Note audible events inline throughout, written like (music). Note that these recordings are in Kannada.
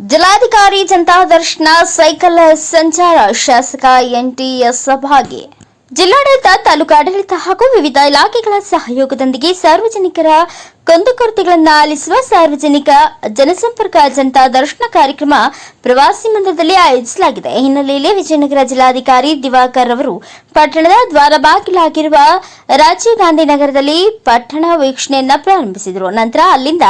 ಜಿಲ್ಲಾಧಿಕಾರಿ ಜನತಾ ದರ್ಶನ ಸೈಕಲ್ ಸಂಚಾರ ಶಾಸಕ ಎನ್ಟಿಎಸ್ ಭಾಗಿ ಜಿಲ್ಲಾಡಳಿತ ತಾಲೂಕಾಡಳಿತ ಹಾಗೂ ವಿವಿಧ ಇಲಾಖೆಗಳ ಸಹಯೋಗದೊಂದಿಗೆ ಸಾರ್ವಜನಿಕರ ಕುಂದುಕೊರತೆಗಳನ್ನು ಆಲಿಸುವ ಸಾರ್ವಜನಿಕ ಜನಸಂಪರ್ಕ ಜನತಾ ದರ್ಶನ ಕಾರ್ಯಕ್ರಮ ಪ್ರವಾಸಿ ಮಂದಿರದಲ್ಲಿ ಆಯೋಜಿಸಲಾಗಿದೆ. ಹಿನ್ನೆಲೆಯಲ್ಲಿ ವಿಜಯನಗರ ಜಿಲ್ಲಾಧಿಕಾರಿ ದಿವಾಕರ್ ಅವರು ಪಟ್ಟಣದ ದ್ವಾರ ಬಾಗಿಲಾಗಿರುವ ರಾಜೀವ್ ಗಾಂಧಿ ನಗರದಲ್ಲಿ ಪಟ್ಟಣ ವೀಕ್ಷಣೆಯನ್ನು ಪ್ರಾರಂಭಿಸಿದರು. ನಂತರ ಅಲ್ಲಿಂದ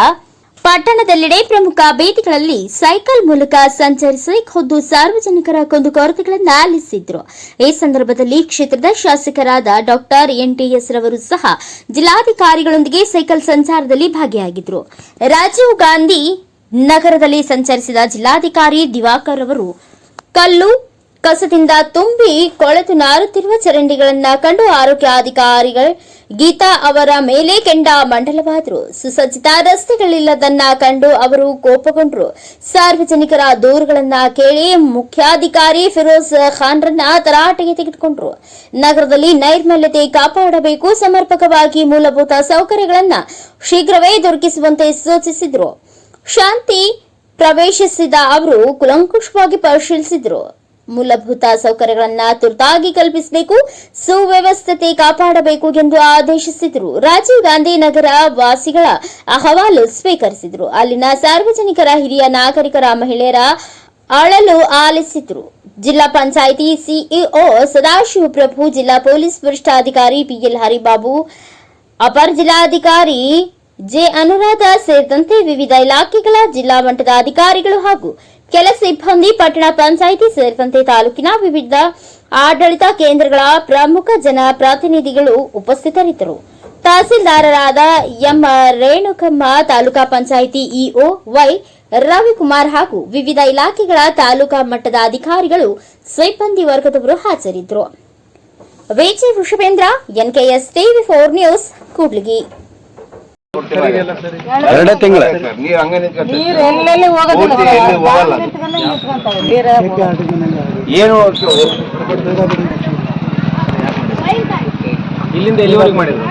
ಪಟ್ಟಣದೆಲ್ಲೆಡೆ ಪ್ರಮುಖ ಬೀದಿಗಳಲ್ಲಿ ಸೈಕಲ್ ಮೂಲಕ ಸಂಚರಿಸಿ ಖುದ್ದು ಸಾರ್ವಜನಿಕರ ಕುಂದುಕೊರತೆಗಳನ್ನು ಆಲಿಸಿದ್ರು. ಈ ಸಂದರ್ಭದಲ್ಲಿ ಕ್ಷೇತ್ರದ ಶಾಸಕರಾದ ಡಾಕ್ಟರ್ ಎನ್ಟಿಎಸ್ ರವರು ಸಹ ಜಿಲ್ಲಾಧಿಕಾರಿಗಳೊಂದಿಗೆ ಸೈಕಲ್ ಸಂಚಾರದಲ್ಲಿ ಭಾಗಿಯಾಗಿದ್ರು. ರಾಜೀವ್ ಗಾಂಧಿ ನಗರದಲ್ಲಿ ಸಂಚರಿಸಿದ ಜಿಲ್ಲಾಧಿಕಾರಿ ದಿವಾಕರ್ ಅವರು ಕಲ್ಲು ಕಸದಿಂದ ತುಂಬಿ ಕೊಳೆತು ನಾರುತ್ತಿರುವ ಚರಂಡಿಗಳನ್ನ ಕಂಡು ಆರೋಗ್ಯಾಧಿಕಾರಿಗಳು ಗೀತಾ ಅವರ ಮೇಲೆ ಕೆಂಡ ಮಂಡಲವಾದರು. ಸುಸಜ್ಜಿತ ರಸ್ತೆಗಳಿಲ್ಲದನ್ನ ಕಂಡು ಅವರು ಕೋಪಗೊಂಡರು. ಸಾರ್ವಜನಿಕರ ದೂರುಗಳನ್ನ ಕೇಳಿ ಮುಖ್ಯಾಧಿಕಾರಿ ಫಿರೋಜ್ ಖಾನ್ರನ್ನ ತರಾಟೆಗೆ ತೆಗೆದುಕೊಂಡರು. ನಗರದಲ್ಲಿ ನೈರ್ಮಲ್ಯತೆ ಕಾಪಾಡಬೇಕು, ಸಮರ್ಪಕವಾಗಿ ಮೂಲಭೂತ ಸೌಕರ್ಯಗಳನ್ನ ಶೀಘ್ರವೇ ದೊರಕಿಸುವಂತೆ ಸೂಚಿಸಿದರು. ಶಾಂತಿ ಪ್ರವೇಶಿಸಿದ ಅವರು ಕುಲಂಕುಷವಾಗಿ ಪರಿಶೀಲಿಸಿದ್ರು. ಮೂಲಭೂತ ಸೌಕರ್ಯಗಳನ್ನ ತುರ್ತಾಗಿ ಕಲ್ಪಿಸಬೇಕು, ಸುವ್ಯವಸ್ಥತೆ ಕಾಪಾಡಬೇಕು ಎಂದು ಆದೇಶಿಸಿದರು. ರಾಜೀವ್ ಗಾಂಧಿ ನಗರ ವಾಸಿಗಳ ಅಹವಾಲು ಸ್ವೀಕರಿಸಿದರು. ಅಲ್ಲಿನ ಸಾರ್ವಜನಿಕರ ಹಿರಿಯ ನಾಗರಿಕರ ಮಹಿಳೆಯರ ಅಳಲು ಆಲಿಸಿದ್ರು. ಜಿಲ್ಲಾ ಪಂಚಾಯಿತಿ ಸಿಇಒ ಸದಾಶಿವ ಪ್ರಭು, ಜಿಲ್ಲಾ ಪೊಲೀಸ್ ವರಿಷ್ಠಾಧಿಕಾರಿ ಪಿಎಲ್ ಹರಿಬಾಬು, ಅಪರ ಜಿಲ್ಲಾಧಿಕಾರಿ ಜೆ ಅನುರಾಧ ಸೇರಿದಂತೆ ವಿವಿಧ ಇಲಾಖೆಗಳ ಜಿಲ್ಲಾ ಮಟ್ಟದ ಅಧಿಕಾರಿಗಳು ಹಾಗೂ ಕೆಲ ಸಿಬ್ಬಂದಿ ಪಟ್ಟಣ ಪಂಚಾಯಿತಿ ಸೇರಿದಂತೆ ತಾಲೂಕಿನ ವಿವಿಧ ಆಡಳಿತ ಕೇಂದ್ರಗಳ ಪ್ರಮುಖ ಜನಪ್ರತಿನಿಧಿಗಳು ಉಪಸ್ಥಿತರಿದ್ದರು. ತಹಸೀಲ್ದಾರರಾದ M Renukamma, taluka panchayat EO Y Ravikumar ಹಾಗೂ ವಿವಿಧ ಇಲಾಖೆಗಳ ತಾಲೂಕಾ ಮಟ್ಟದ ಅಧಿಕಾರಿಗಳು ಸಿಬ್ಬಂದಿ ವರ್ಗದವರು ಹಾಜರಿದ್ದರು. V G Vrishabhendra NKS TV four news, Kudligi. ಎರಡೇ ತಿಂಗಳ. ನೀರ್ ಹಂಗ ನಿಂತ್ಕೊಂತ ನೀರ್ ಎಲ್ಲೆಲ್ಲಿ ಹೋಗೋದಿಲ್ಲ ಪೂರ್ತಿ ಎಲ್ಲಿ ಹೋಗಲ್ಲ. ನಿಂತ್ಕೊಂಡು ನಿಂತ್ಕೊಂತಾವೆ. ನೀರ ಏನು ಇಲ್ಲಿಂದ ಎಲ್ಲಿವರೆಗೆ ಮಾಡಿದ್ರು.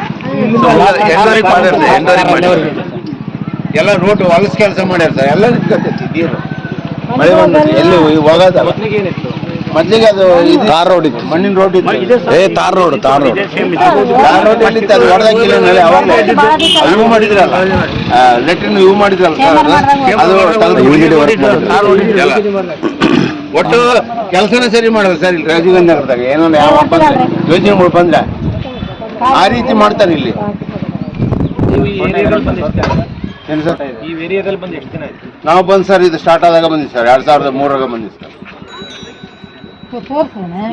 ಎಲ್ಲ ರೋಡ್ ಹೊಲಸ್ ಕೆಲಸ ಮಾಡ್ಯಾರ ಸರ್ ಎಲ್ಲ ನಿಂತ್ಕೊಂತೈತಿ ನೀರು. ಮಳೆ ಬಂದ್ರೆ ಎಲ್ಲಿ ಹೋಗೋದಲ್ಲ ಮೊದ್ಲಿಗೆ ಏನಿತ್ತು? ಮೊದ್ಲಿಗೆ ಅದು ತಾರ್ ರೋಡ್ ಇತ್ತು. ಮಣ್ಣಿನ ರೋಡ್ ಇತ್ತು. ಏ tar road tar road tar road ಎಲ್ಲಿತ್ತು ಅದು ಹೊಡೆದಾಕಿಲ್ಲ ಮೇಲೆ ಅವಾಗ ಇವು ಮಾಡಿದ್ರಲ್ಲ? ಲೆಟ್ರಿನ್ ಇವು ಮಾಡಿದ್ರಲ್ಲ ಅದು. ಎಲ್ಲ. ಒಟ್ಟು ಕೆಲಸನ ಸರಿ ಮಾಡಲ್ಲ ಸರ್ ಇಲ್ಲಿ. ರಾಜೀವ್ ಗಾಂಧಿ ನಗರದಾಗ ಏನೋ ಯಾವ ಬಂದ್ರೆ. ಯೋಜನೆಗಳು ಬಂದ್ರೆ. ಆ ರೀತಿ ಮಾಡ್ತಾರೆ ಇಲ್ಲಿ. ನೀವು ಈ ಏರಿಯಾದಲ್ಲಿ ಬಂದು ಎಷ್ಟು ದಿನ ಆಯ್ತು? ಈ ಏರಿಯಾದಲ್ಲಿ ಬಂದು ಎಷ್ಟು ದಿನ ಆಯ್ತು ನಾವು ಬಂದು ಸರ್ ಇದು ಸ್ಟಾರ್ಟ್ ಆದಾಗ ಬಂದಿದ್ದು ಸರ್. ಎರಡ್ ಸಾವಿರದ ಮೂರಾಗ ಬಂದಿದ್ದು ಸರ್.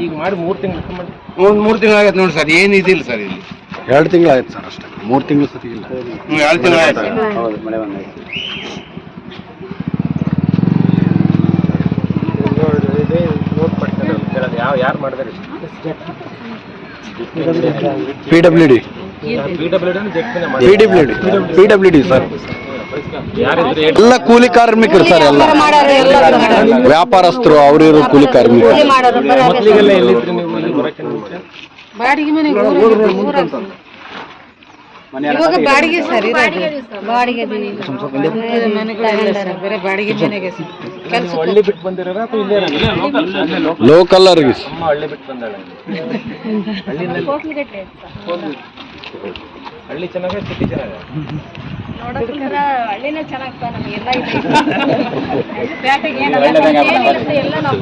ಈಗ ಮಾಡಿ ಮೂರು ತಿಂಗಳು ಮಾಡಿ ಒಂದು ಮೂರು ತಿಂಗಳು ಆಗೈತೆ ನೋಡಿ ಸರ್ ಏನು ಇದಿಲ್ಲ ಸರ್ ಇಲ್ಲಿ. ಎರಡು ತಿಂಗಳು ಆಯ್ತು ಸರ್ ಅಷ್ಟೇ. ಮೂರು ತಿಂಗಳು ಹ್ಞೂ ಎರಡು ತಿಂಗಳು ಆಯ್ತು. ಸರ್ ಹೌದು ಮಳೆ ಬಂದಾಯ್ತು ಯಾವ ಯಾರು ಮಾಡಿದಾರೆ P W D P W D P W D sir. ಎಲ್ಲ ಕೂಲಿ ಕಾರ್ಮಿಕರು ಸರ್ ಎಲ್ಲ. ವ್ಯಾಪಾರಸ್ಥರು ಅವ್ರು ಕೂಲಿ ಕಾರ್ಮಿಕರು. ಬಾಡಿಗೆ ಮನೆಗೆ ಇವಾಗ ಬಾಡಿಗೆ ಸರ್ ಬಾಡಿಗೆ ಮನೆಗಳಿಲ್ಲ ಬಾಡಿಗೆ ಮನೆಗೆ ಸರ್. ಕೆಲಸ ಹಳ್ಳಿ ಬಿಟ್ಟು ಬಂದಿರೋರ ಅಥವಾ ಇಲ್ಲೇ ಲೋಕಲ್ ಲೋಕಲ್ ಅವ್ರಿಗೆ ಅಮ್ಮ ಹಳ್ಳಿ ಬಿಟ್ಟು ಬಂದಾಳೆ. ಹಳ್ಳಿನಲ್ಲಿ ಹಳ್ಳಿ ಚೆನ್ನಾಗ ಸಿಟಿ ಚೆನ್ನಾಗ. ಹಳ್ಳಿನೇ ಚೆನ್ನಾಗ್ತಾ ನಮಗೆಲ್ಲ ಇದೆ. (laughs) ಏನೆಲ್ಲ ಎಲ್ಲ ನಾವು